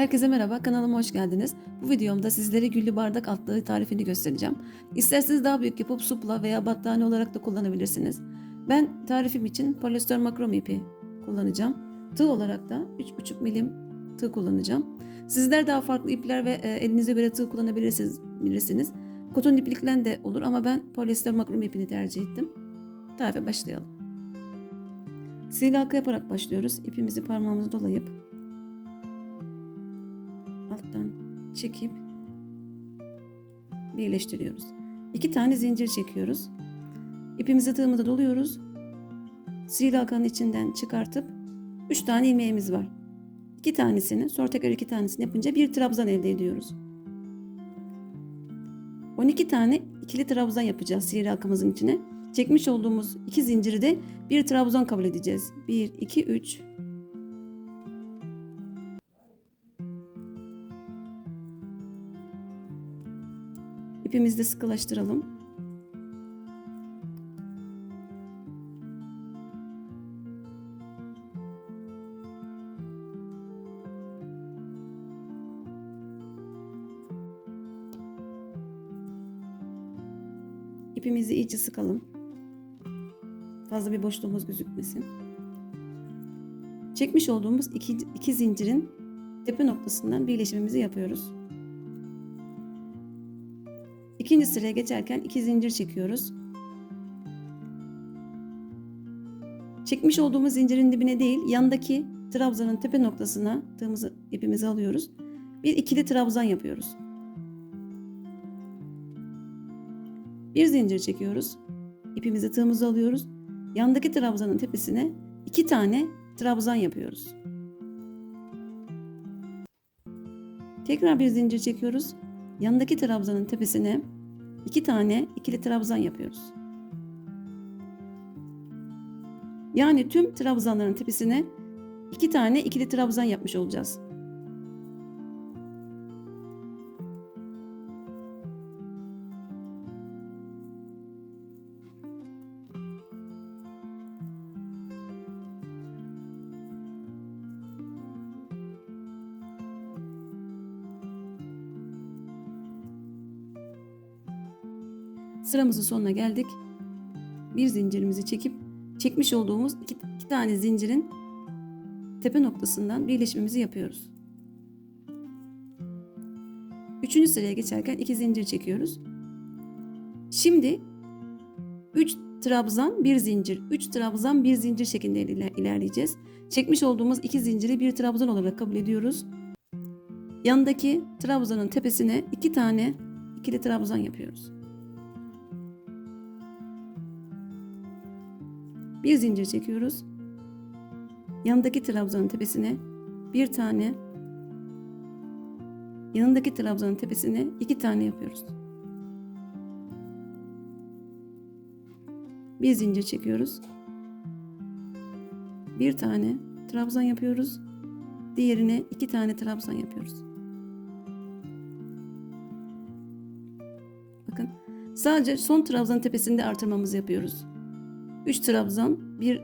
Herkese merhaba, kanalıma hoş geldiniz. Bu videomda sizlere güllü bardak altlığı tarifini göstereceğim. İsterseniz daha büyük yapıp supla veya battaniye olarak da kullanabilirsiniz. Ben tarifim için polyester makrom ipi kullanacağım. Tığ olarak da 3,5 milim tığ kullanacağım. Sizler daha farklı ipler ve e, elinize göre tığ kullanabilirsiniz. Bilirsiniz. Koton iplikten de olur ama ben polyester makrom ipini tercih ettim. Tarife başlayalım. Sihirli yaparak başlıyoruz. İpimizi parmağımıza dolayıp alttan çekip birleştiriyoruz. İki tane zincir çekiyoruz. İpimizi tığımıza doluyoruz. Sihirli halkanın içinden çıkartıp üç tane ilmeğimiz var. İki tanesini sonra tekrar iki tanesini yapınca bir trabzan elde ediyoruz. 12 tane ikili trabzan yapacağız sihirli halkamızın içine. Çekmiş olduğumuz iki zinciri de bir trabzan kabul edeceğiz. 1, 2, 3. İpimizi de sıkılaştıralım. İpimizi iyice sıkalım. Fazla bir boşluğumuz gözükmesin. Çekmiş olduğumuz iki, iki zincirin tepe noktasından birleşimimizi yapıyoruz. İkinci sıraya geçerken iki zincir çekiyoruz. Çekmiş olduğumuz zincirin dibine değil, yandaki trabzanın tepe noktasına tığımızı, ipimizi alıyoruz. Bir ikili trabzan yapıyoruz. Bir zincir çekiyoruz. İpimizi tığımızı alıyoruz. Yandaki trabzanın tepesine iki tane trabzan yapıyoruz. Tekrar bir zincir çekiyoruz. Yandaki trabzanın tepesine iki tane ikili trabzan yapıyoruz. Yani tüm trabzanların tepesine iki tane ikili trabzan yapmış olacağız. Sıramızın sonuna geldik. Bir zincirimizi çekip çekmiş olduğumuz iki, iki tane zincirin tepe noktasından birleşimimizi yapıyoruz. Üçüncü sıraya geçerken iki zincir çekiyoruz. Şimdi 3 trabzan bir zincir, 3 trabzan bir zincir şeklinde iler- ilerleyeceğiz. Çekmiş olduğumuz iki zinciri bir trabzan olarak kabul ediyoruz. Yandaki trabzanın tepesine iki tane ikili trabzan yapıyoruz. Bir zincir çekiyoruz. Yanındaki trabzanın tepesine bir tane, yanındaki trabzanın tepesine iki tane yapıyoruz. Bir zincir çekiyoruz. Bir tane trabzan yapıyoruz. Diğerine iki tane trabzan yapıyoruz. Bakın sadece son trabzanın tepesinde artırmamızı yapıyoruz. 3 trabzan, 1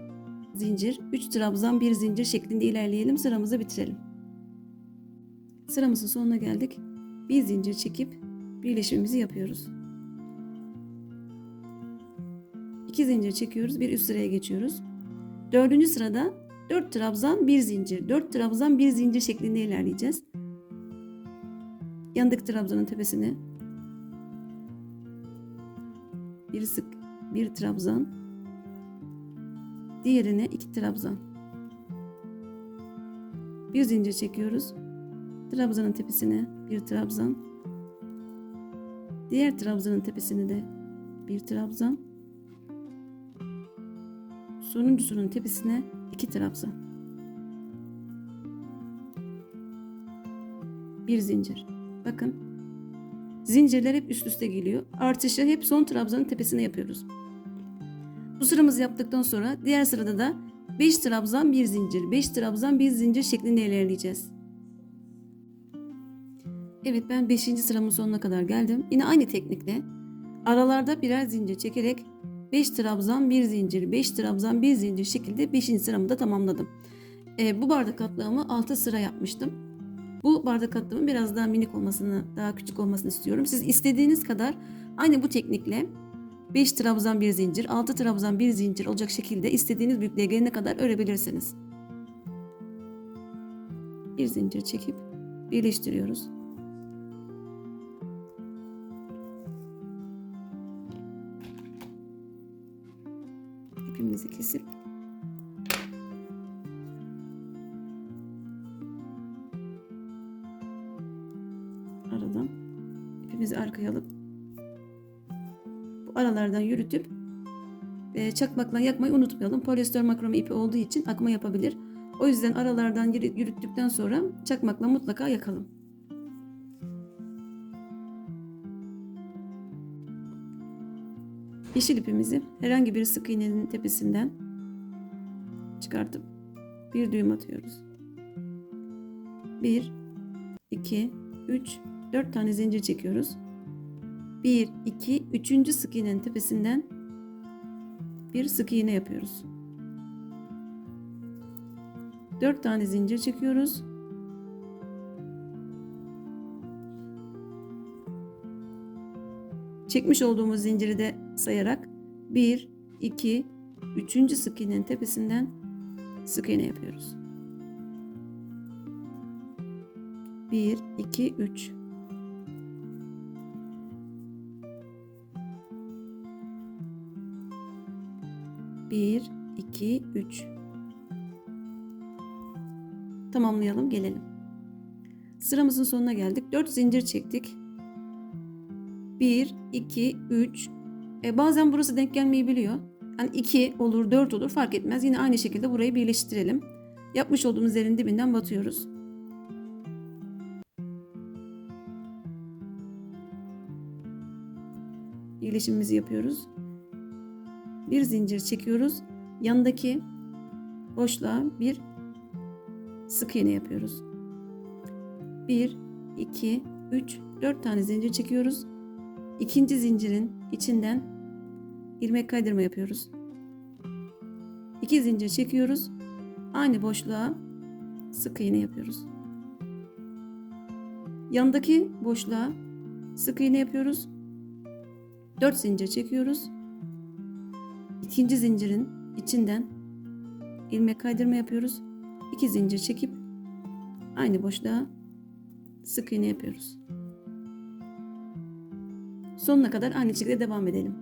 zincir, 3 trabzan, 1 zincir şeklinde ilerleyelim. Sıramızı bitirelim. Sıramızın sonuna geldik. Bir zincir çekip birleşimimizi yapıyoruz. 2 zincir çekiyoruz. Bir üst sıraya geçiyoruz. Dördüncü sırada 4 trabzan, 1 zincir, 4 trabzan, 1 zincir şeklinde ilerleyeceğiz. Yanındaki trabzanın tepesine bir sık bir trabzan diğerine iki trabzan. Bir zincir çekiyoruz. Trabzanın tepesine bir trabzan. Diğer trabzanın tepesine de bir trabzan. Sonuncusunun tepesine iki trabzan. Bir zincir. Bakın. Zincirler hep üst üste geliyor. Artışı hep son trabzanın tepesine yapıyoruz. Bu sıramızı yaptıktan sonra diğer sırada da 5 trabzan 1 zincir, 5 trabzan 1 zincir şeklinde ilerleyeceğiz. Evet ben 5. sıramın sonuna kadar geldim. Yine aynı teknikle aralarda birer zincir çekerek 5 trabzan 1 zincir, 5 trabzan 1 zincir şekilde 5. sıramı da tamamladım. Ee, bu bardak atlığımı 6 sıra yapmıştım. Bu bardak attığımın biraz daha minik olmasını, daha küçük olmasını istiyorum. Siz istediğiniz kadar aynı bu teknikle 5 trabzan bir zincir, 6 trabzan bir zincir olacak şekilde istediğiniz büyüklüğe gelene kadar örebilirsiniz. Bir zincir çekip birleştiriyoruz. İpimizi kesip aradan ipimizi arkaya alıp aralardan yürütüp e, çakmakla yakmayı unutmayalım. Polyester makrome ipi olduğu için akma yapabilir. O yüzden aralardan yürü- yürüttükten sonra çakmakla mutlaka yakalım. Yeşil ipimizi herhangi bir sık iğnenin tepesinden çıkartıp bir düğüm atıyoruz. 1 2 3 4 tane zincir çekiyoruz. 1 2 3. sık iğnenin tepesinden bir sık iğne yapıyoruz. 4 tane zincir çekiyoruz. Çekmiş olduğumuz zinciri de sayarak 1 2 3. sık iğnenin tepesinden sık iğne yapıyoruz. 1 2 3 1 2 3 Tamamlayalım gelelim. Sıramızın sonuna geldik. 4 zincir çektik. 1 2 3 e, bazen burası denk gelmeyi biliyor. Yani 2 olur 4 olur fark etmez. Yine aynı şekilde burayı birleştirelim. Yapmış olduğumuz yerin dibinden batıyoruz. Birleşimimizi yapıyoruz. Bir zincir çekiyoruz. Yandaki boşluğa bir sık iğne yapıyoruz. 1 2 3 4 tane zincir çekiyoruz. İkinci zincirin içinden ilmek kaydırma yapıyoruz. 2 zincir çekiyoruz. Aynı boşluğa sık iğne yapıyoruz. Yandaki boşluğa sık iğne yapıyoruz. 4 zincir çekiyoruz. İkinci zincirin içinden ilmek kaydırma yapıyoruz. 2 zincir çekip aynı boşluğa sık iğne yapıyoruz. Sonuna kadar aynı şekilde devam edelim.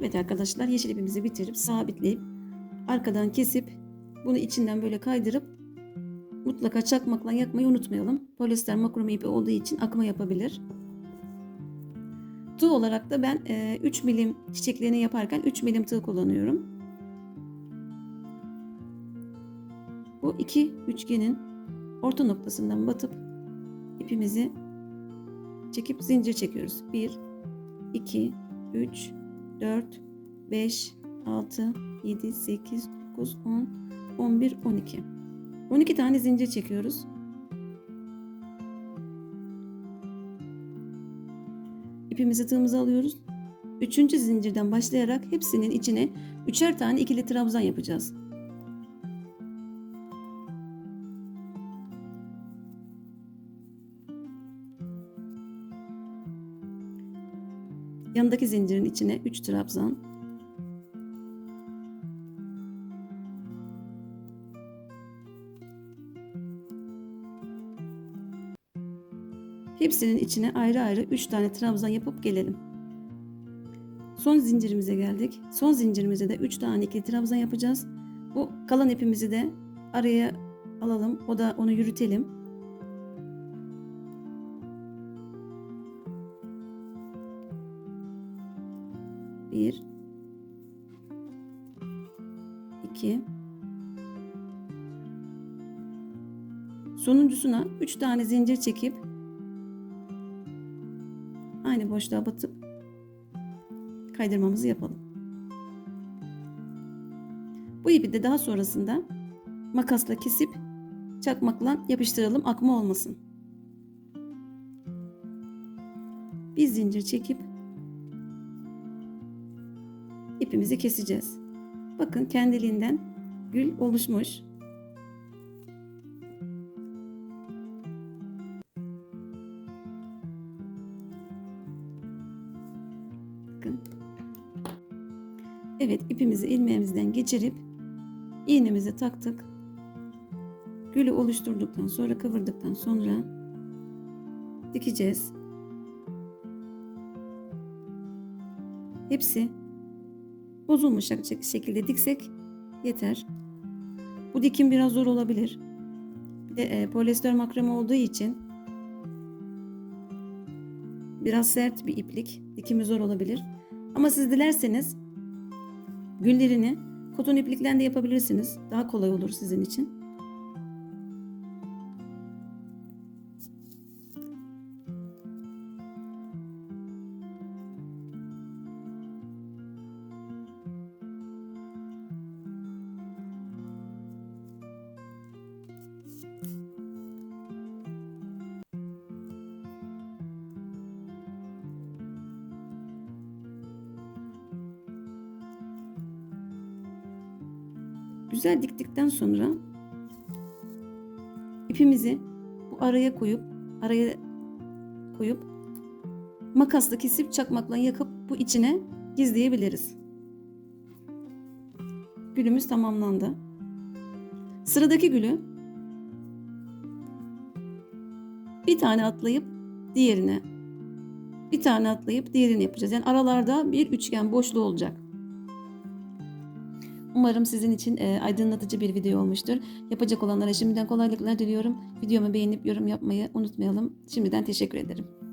Evet arkadaşlar yeşil ipimizi bitirip sabitleyip arkadan kesip bunu içinden böyle kaydırıp mutlaka çakmakla yakmayı unutmayalım. Polyester makrome ipi olduğu için akma yapabilir. Tığ olarak da ben 3 milim çiçeklerini yaparken 3 milim tığ kullanıyorum. Bu iki üçgenin orta noktasından batıp ipimizi çekip zincir çekiyoruz. 1 2 3 4 5 6 7 8 9 10 11 12 12 tane zincir çekiyoruz. İpimizi tığımıza alıyoruz. Üçüncü zincirden başlayarak hepsinin içine üçer tane ikili trabzan yapacağız. Yanındaki zincirin içine 3 trabzan. Hepsinin içine ayrı ayrı 3 tane trabzan yapıp gelelim. Son zincirimize geldik. Son zincirimize de 3 tane ikili trabzan yapacağız. Bu kalan ipimizi de araya alalım. O da onu yürütelim. Bir, iki, sonuncusuna üç tane zincir çekip boşluğa batıp kaydırmamızı yapalım. Bu ipi de daha sonrasında makasla kesip çakmakla yapıştıralım akma olmasın. Bir zincir çekip ipimizi keseceğiz. Bakın kendiliğinden gül oluşmuş. Evet ipimizi ilmeğimizden geçirip iğnemizi taktık. Gülü oluşturduktan sonra kıvırdıktan sonra dikeceğiz. Hepsi bozulmuş şekilde diksek yeter. Bu dikim biraz zor olabilir. Bir de e, polyester makrame olduğu için biraz sert bir iplik. Dikimi zor olabilir. Ama siz dilerseniz güllerini koton iplikle de yapabilirsiniz. Daha kolay olur sizin için. Güzel diktikten sonra ipimizi bu araya koyup araya koyup makasla kesip çakmakla yakıp bu içine gizleyebiliriz. Gülümüz tamamlandı. Sıradaki gülü bir tane atlayıp diğerine bir tane atlayıp diğerini yapacağız. Yani aralarda bir üçgen boşluğu olacak. Umarım sizin için e, aydınlatıcı bir video olmuştur. Yapacak olanlara şimdiden kolaylıklar diliyorum. Videomu beğenip yorum yapmayı unutmayalım. Şimdiden teşekkür ederim.